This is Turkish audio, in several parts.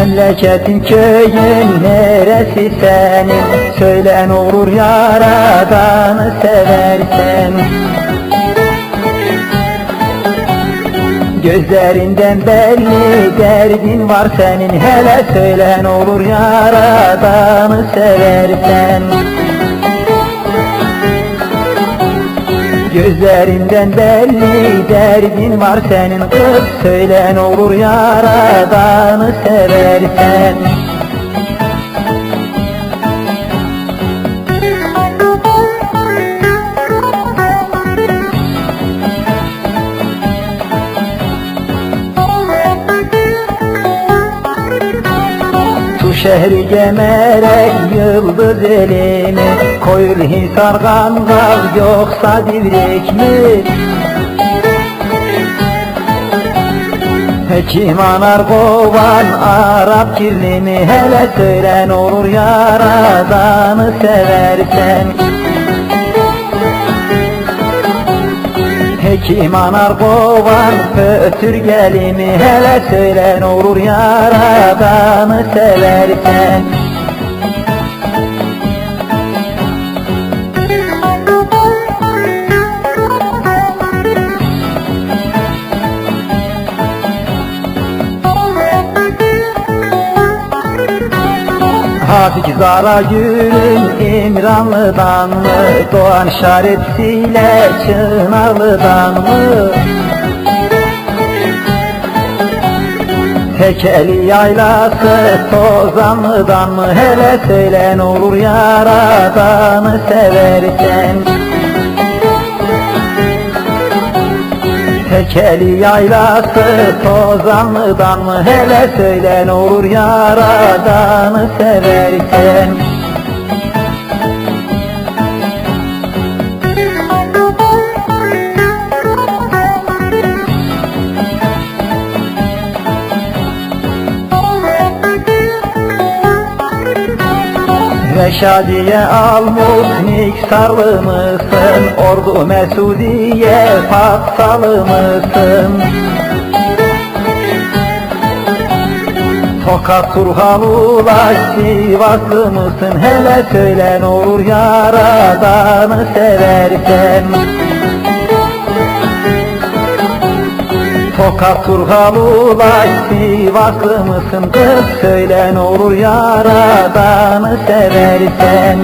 Memleketin köyün neresi senin? Söyle ne olur yaradanı seversen Gözlerinden belli derdin var senin. Hele söyle ne olur yaradanı seversen Gözlerinden belli derdin var senin. Kız söyle ne olur yaradanı seversen şehri gemerek yıldız elini Koyul hisar kangal yoksa divrik mi? Hekim anar kovan Arap kirli mi? Hele söyle ne olur yaradanı seversen Hekim anar kovan fötür gelimi Hele söyle ne olur yaradanı seversen Hafik Zara Gül'ün İmranlı'dan mı? Doğan şarepsiyle Çınarlı'dan mı? Tekeli yaylası Tozanlı'dan mı? Hele söyle ne olur yaradanı seversen Tekeli yaylası Tozanlı'dan mı? Hele söyle ne olur yaradanı seversen Reşadiye Almut Niksarlı mısın? Ordu Mesudiye Fatsalı mısın? Tokat Turhal Ulaş Sivaslı mısın? Hele söyle ne olur yaradanı seversen Tokat Turhal Ulaş Sivaslı mısın? Kız söyle ne olur yaradanı seversen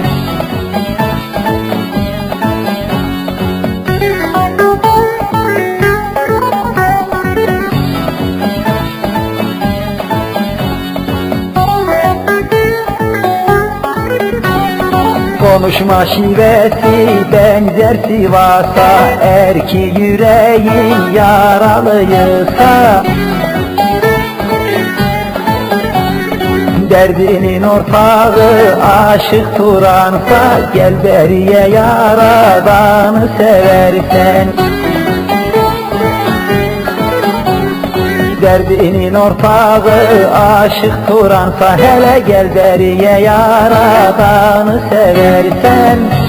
Konuşma şivesi benzer Sivas'a Er ki yüreğin yaralıysa. Derdinin ortağı aşık Turansa Gel beriye yaradanı seversen Derdinin ortağı aşık Turansa Hele gel beriye yaradanı seversen